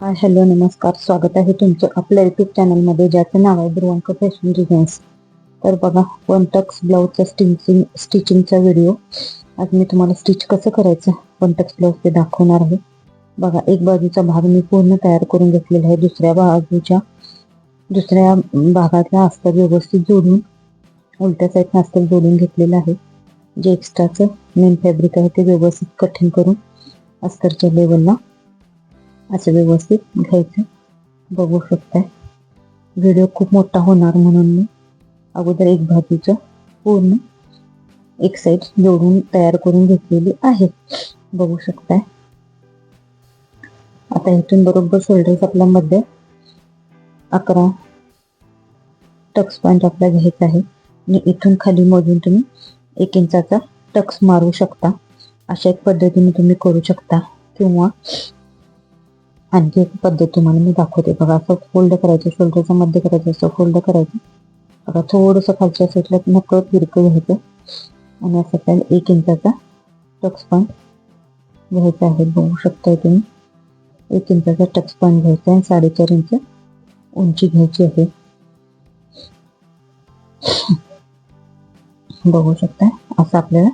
Hi hello नमस्कार. स्वागत आहे तुमचं आपल्या युट्यूब चॅनलमध्ये ज्याचं नाव आहे ध्रुवांक फॅशन डिझाईन्स तर बघा वन टक्स ब्लाऊजचा स्टिचिंग स्टिचिंगचा व्हिडिओ आज मी तुम्हाला स्टिच कसं करायचं वन टक्स ब्लाऊज ते दाखवणार आहे. बघा एक बाजूचा भाग मी पूर्ण तयार करून घेतलेला आहे दुसऱ्या बाजूच्या दुसऱ्या भागातला अस्तर व्यवस्थित जोडून उलट्या साईडनं अस्तर जोडून घेतलेलं आहे. जे एक्स्ट्राचं मेन फॅब्रिक आहे ते व्यवस्थित कठीण करून अस्तरच्या लेवलला असं व्यवस्थित घ्यायचं. बघू शकताय. व्हिडिओ खूप मोठा होणार म्हणून मी अगोदर एक बाजूचं पूर्ण एक साईड जोडून तयार करून घेतलेली आहे. बघू शकताय. आता इथून बरोबर शोल्डर्स आपल्या मध्ये अकरा टक्स पॉईंट आपला घ्यायचा आहे. आणि इथून खाली मोजून तुम्ही एक इंचाचा टक्स मारू शकता. अशा एक पद्धतीने तुम्ही करू शकता. किंवा आणखी एक पद्धत तुम्हाला मी दाखवते. बघा असं फोल्ड करायचं शोल्डरचं मध्य करायचं असं फोल्ड करायचं. बघा थोडंसं खालच्या साईडला नकळत फिरकं घ्यायचं. आणि असं आपल्याला एक इंचाचा टक्स पॉईंट घ्यायचा आहे. बघू शकताय तुम्ही. एक इंचाचा टक्स पॉईंट घ्यायचा आहे. साडेचार इंच उंची घ्यायची आहे. बघू शकताय. असं आपल्याला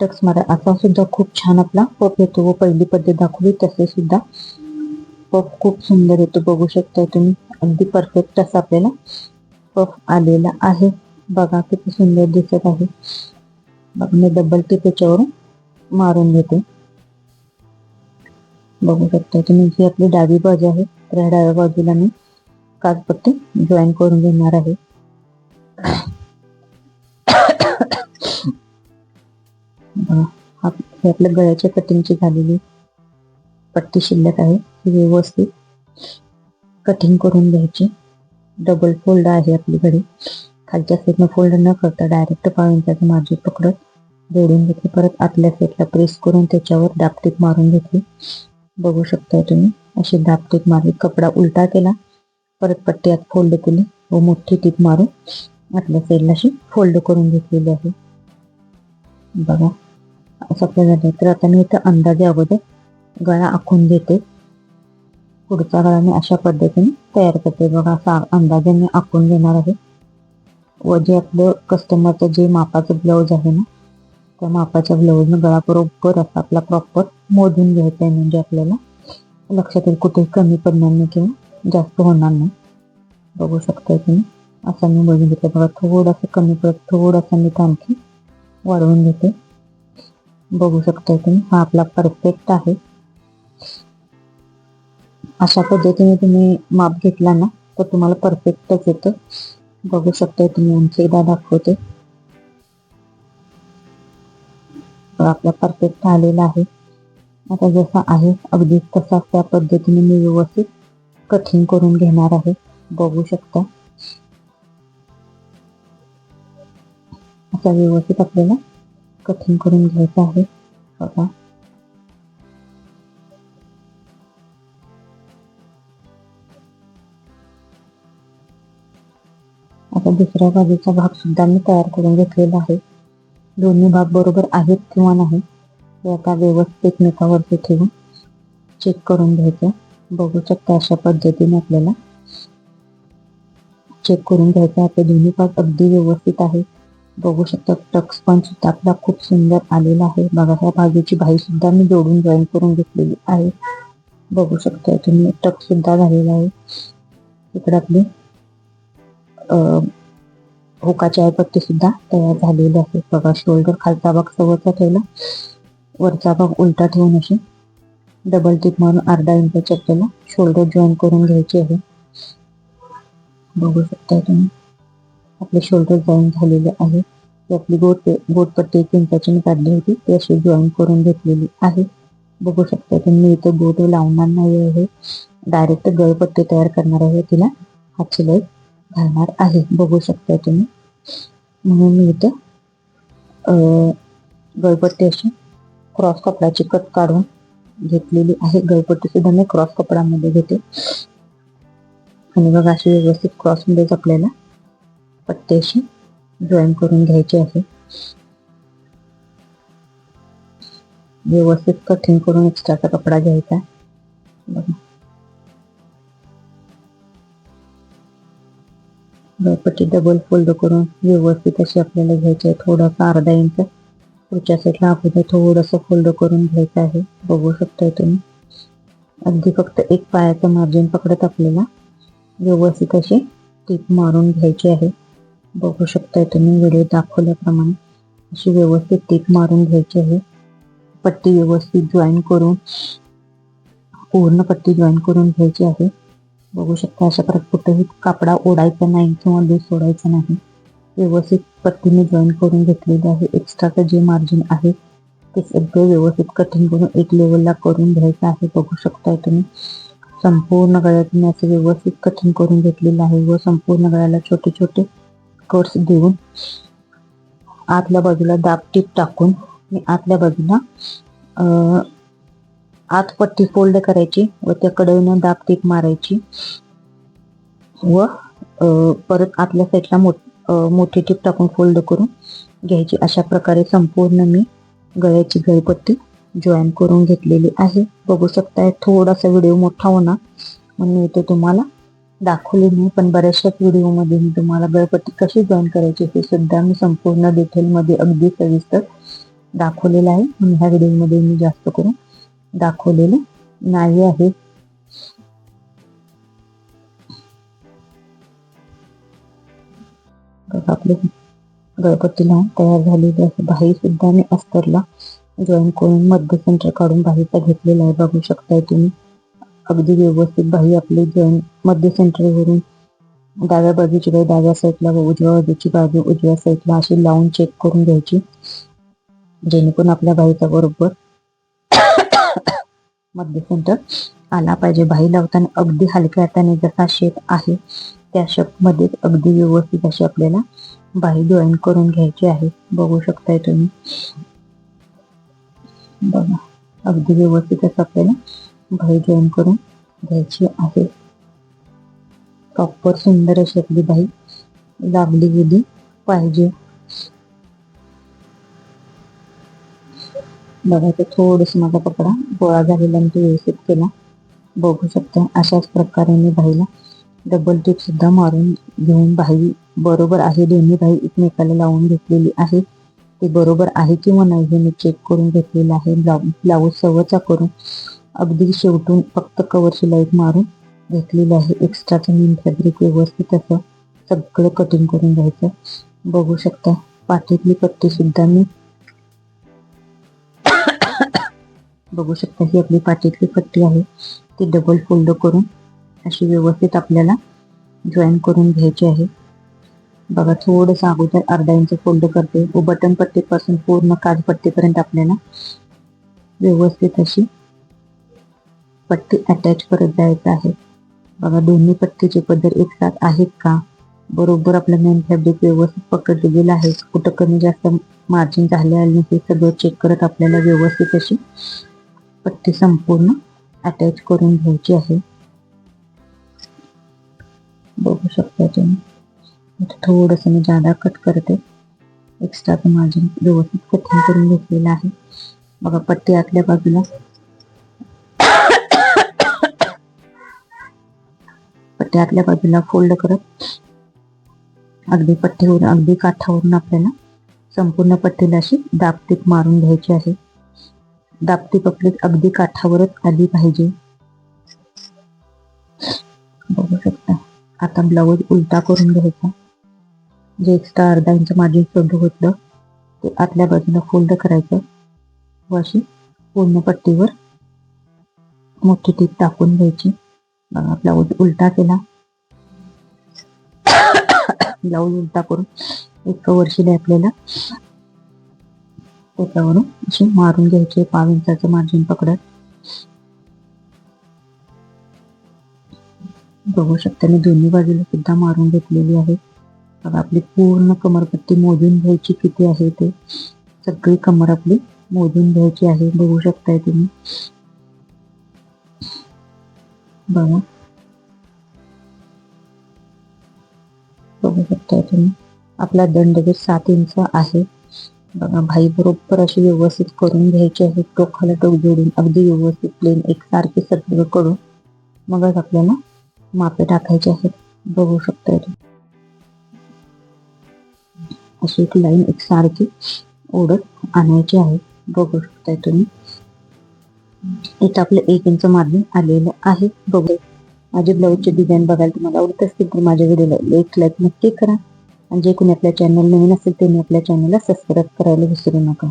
टक्स मारा. असा सुद्धा खूप छान आपला पप येतो. व पहिली पद्धत दाखवली तसे सुद्धा पफ खूप सुंदर येतो बघू शकता तुम्ही. अगदी परफेक्ट असा आपल्याला पफ आलेला आहे. बघा किती सुंदर दिसत आहे. बघ मी डबल टिप याच्यावरून मारून घेते. बघू शकता तुम्ही जी आपली डावी बाजू आहे. तर ह्या डाव्या बाजूला मी काजपट्टी जॉईन करून घेणार आहे. आपल्या गळ्याच्या कटिंगची झालेली पट्टी शिल्लक आहे. व्यवस्थित कटिंग करून घ्यायची. डबल फोल्ड आहे आपली खालच्या साईडनं फोल्ड न करता डायरेक्ट पाळींचा मार्जिन पकडत जोडून घेतली. परत आतल्या साईडला प्रेस करून त्याच्यावर दापटीत मारून घेतली. बघू शकताय तुम्ही अशी दापटीत मारली कपडा उलटा केला. परत पट्टी आत फोल्ड केली व मोठी टीप मारून आतल्या साईडला अशी फोल्ड करून घेतलेली आहे. बघा असं आपल्या झालं तर आता मी इथं अंदाजे अगोदर गळा आखून देते. पुढचा गळा मी अशा पद्धतीने तयार करते. बघा असा अंदाजे मी आखून घेणार आहे. व जे आपलं कस्टमरचं जे मापाचं ब्लाऊज आहे ना त्या मापाच्या ब्लाऊजनं गळा बरोबर असा आपला प्रॉपर मोजून घ्यायचा आहे. म्हणजे आपल्याला लक्षात येईल कुठेही कमी पडणार नाही किंवा जास्त होणार नाही. बघू शकता तुम्ही. असं मी मोजून घेते. बघा थोडंसं कमी पडत थोडंसं मी आणखी वाढवून घेते. बघू शकता तुम्ही. हा आपला परफेक्ट आहे. अशा पद्धतीने तुम्ही माप घेतला ना तर तुम्हाला परफेक्टच येतं. बघू शकता तुम्ही आणखी एकदा दाखवते. आपला परफेक्ट आलेला आहे. आता जसा आहे अगदी तसा त्या पद्धतीने मी व्यवस्थित कठीण करून घेणार आहे. बघू शकता. असा व्यवस्थित आपल्याला कठीण करून घ्यायचं आहे. बघा. आता दुसऱ्या बाजूचा भाग सुद्धा मी तयार करून घेतलेला आहे. दोन्ही भाग बरोबर आहेत किंवा नाही हे आता व्यवस्थित एकमेकावरती ठेवून चेक करून घ्यायचं. बघू शकता अशा पद्धतीने आपल्याला चेक करून घ्यायचं. आपले दोन्ही भाग अगदी व्यवस्थित आहे. बघू शकता टक्स पण सुद्धा आपला खूप सुंदर आलेला आहे. बघा ह्या बाजूची भाई सुद्धा मी जोडून जॉईन करून घेतलेली आहे. बघू शकता तुम्ही टक्स सुद्धा झालेला आहे. इकडे आपली हुकाची आयपट्टी सुद्धा तयार झालेली आहे. बघा शोल्डर खालचा भाग सवरचा ठेवला. वरचा भाग उलटा ठेवून अशी डबल टिप मारून अर्धा इंच आपल्याला शोल्डर जॉईन करून घ्यायचे आहे. बघू शकता तुम्ही. आपले शोल्डर जॉईन झालेले आहे. ती आपली गोट गोटपट्टी एक इंचाची मी काढली होती. ती अशी जॉईन करून घेतलेली आहे. बघू शकता तुम्ही इथे गोट लावणार नाही आहे डायरेक्ट गळपट्टी तयार करणार आहे तिला. हात शिलाई घालणार आहे बघू शकता तुम्ही. म्हणून मी इथं गळपट्टी अशी क्रॉस कपड्याची कट काढून घेतलेली आहे. गळपट्टी सुद्धा मी क्रॉस कपड्यामध्ये घेते. आणि बघा अशी व्यवस्थित क्रॉसमध्येच आपल्याला पट्टी अशी जॉईन करून घ्यायची आहे. व्यवस्थित कठीण करून एक्स्ट्राचा कपडा घ्यायचा. बघा. गळपट्टी डबल फोल्ड करून व्यवस्थित अशी आपल्याला घ्यायची आहे. थोडासा अर्धा इंच पुढच्या साईडला अगोदर थोडंसं फोल्ड करून घ्यायचं आहे. बघू शकताय तुम्ही. अगदी फक्त एक पायाचं मार्जिन पकडत आपल्याला व्यवस्थित अशी टीप मारून घ्यायची आहे. बघू शकताय तुम्ही व्हिडिओ दाखवल्याप्रमाणे अशी व्यवस्थित टीप मारून घ्यायची आहे. पट्टी व्यवस्थित जॉईन करून पूर्ण पट्टी जॉईन करून घ्यायची आहे. बघू शकता अशा प्रकारे कुठेही कापडा ओढायचा नाही किंवा लूज सोडायचा नाही. व्यवस्थित पट्टीने जॉईन करून घेतलेले आहे. एक्स्ट्राचं जे मार्जिन आहे ते सगळं व्यवस्थित कटिंग करून एक लेवलला करून घ्यायचं आहे. बघू शकताय तुम्ही. संपूर्ण गळ्यात मी असं व्यवस्थित कटिंग करून घेतलेलं आहे व संपूर्ण गळ्याला छोटे छोटे कट्स देऊन आतल्या बाजूला दाब टीप टाकून मी आतल्या बाजूला आतपट्टी आत पट्टी फोल्ड करायची व त्या कडवनं दाब टीप मारायची व परत आतल्या साईडला मोठ मोठी टीप टाकून फोल्ड करून घ्यायची. अशा प्रकारे संपूर्ण मी गळ्याची गळपट्टी जॉईन करून घेतलेली आहे. बघू शकताय थोडासा व्हिडिओ मोठा होणार म्हणून मी ते तुम्हाला दाखवले नाही पण बऱ्याचशा व्हिडिओमध्ये मी तुम्हाला गळपट्टी कशी जॉईन करायची हे सुद्धा मी संपूर्ण डिटेलमध्ये अगदी सविस्तर दाखवलेलं आहे. म्हणून ह्या व्हिडिओमध्ये मी जास्त करून दाखवलेलं नाही आहे. बघा आपली लावून तयार झालेली आहे. बाही सुद्धा मी अस्तरला जॉईन करून मध्य सेंटर काढून बाहीचा घेतलेला आहे. बघू शकताय तुम्ही. अगदी व्यवस्थित बाही आपली जॉईन मध्य सेंटरवरून डाव्या बाजूची बाई डाव्या साईडला व उजव्या बाजूची बाजू उजव्या साईडला अशी लावून चेक करून घ्यायची. जेणेकरून आपल्या बाईचा बरोबर मध्य सेंटर आला पाहिजे. बाही लावताना अगदी हलक्या हाताने जसा शेप आहे त्या शेपमध्ये अगदी व्यवस्थित अशी आपल्याला बाही जॉईन करून घ्यायची आहे. बघू शकताय तुम्ही. बघा अगदी व्यवस्थित असं आपल्याला बाही जॉईन करून घ्यायची आहे. प्रॉपर सुंदर अशी आपली बाही लागली गेली पाहिजे. बघा ते थोडस माझा कपडा गोळा झालेला मी तो व्यवस्थित केला. बघू शकता अशाच प्रकारे मी बाईला डबल टिप सुद्धा मारून घेऊन भाई बरोबर आहे दोन्ही बाई एकमेकाला लावून घेतलेली आहे. ते बरोबर आहे किंवा नाही हे मी चेक करून घेतलेलं आहे. ब्लाऊज सवचा करून अगदी शेवटून फक्त कवर शिलाई मारून घेतलेलं आहे. एक्स्ट्राचं मेन फॅब्रिक व्यवस्थित असं सगळं कटिंग करून घ्यायचं. बघू शकता पाठीतली पट्टी सुद्धा मी बघू शकता ही आपली पाठीतली पट्टी आहे. ती डबल फोल्ड करून अशी व्यवस्थित आपल्याला जॉईन करून घ्यायची आहे. बघा थोडंसं अगोदर अर्धा इंच फोल्ड करते. व बटन पट्टीपासून पूर्ण काजपट्टीपर्यंत आपल्याला व्यवस्थित अशी पट्टी अटॅच करत जायचं आहे. बघा दोन्ही पट्टीचे पदर एक साथ आहेत का? बरोबर आपलं मेन फॅब्रिक व्यवस्थित पकडले गेलं आहे. कुठं कमी जास्त मार्जिन झाले आले हे सगळं चेक करत आपल्याला व्यवस्थित अशी पट्टी संपूर्ण अटॅच करून घ्यायची आहे. बघू शकता तुम्ही. थोडंसं मी जादा कट करते. एक्स्ट्राचं मार्जिन व्यवस्थित कटिंग करून घेतलेलं आहे. बघा पट्टी आतल्या बाजूला. पट्टी आतल्या बाजूला फोल्ड करत. अगदी पट्टीवर अगदी काठावरून आपल्याला संपूर्ण पट्टीला अशी दाबटीप मारून घ्यायची आहे. दाबटीप आपली अगदी काठावरच आली पाहिजे. बघू शकता. आता ब्लाऊज उलटा करून घ्यायचा. जे एक्स्ट्रा अर्धा इंच मार्जिन सोडलं होतं ते आतल्या बाजूला फोल्ड करायचं. व अशी पूर्ण पट्टीवर मोठी टीप टाकून घ्यायची. ब्लाऊज उलटा केला. ब्लाऊज उलटा करून एक वर्षी आपल्याला. त्याच्यावरून अशी मारून घ्यायचे पाव इंचाचं मार्जिन पकडत. बघू शकता मी दोन्ही बाजूला सुद्धा मारून घेतलेली आहे. बघा आपली पूर्ण कमरपट्टी मोजून घ्यायची किती आहे ते. सगळी कमर आपली मोजून घ्यायची आहे. बघू शकताय तुम्ही. बघा. बघू शकताय तुम्ही. आपला दंड जे सात इंच आहे. बघा भाई बरोबर अशी व्यवस्थित करून घ्यायची आहे टोकाला टोक जोडून अगदी व्यवस्थित प्लेन एकसारखे सगळं करून. मगच आपल्याला मापे टाकायचे आहेत. बघू शकताय अशी एक लाईन एक सारखी ओढत आणायची आहे. बघू शकताय तुम्ही. इथं आपलं एक इंच मार्जिन आलेलं आहे. बघू. माझे ब्लाऊजचे डिझाईन बघायला तुम्हाला आवडत असतील तर माझ्या व्हिडिओला एक लाईक नक्की करा. आणि जे कोणी आपल्या चॅनल नवीन असेल त्यांनी आपल्या चॅनलला सबस्क्राईब करायला विसरू नका.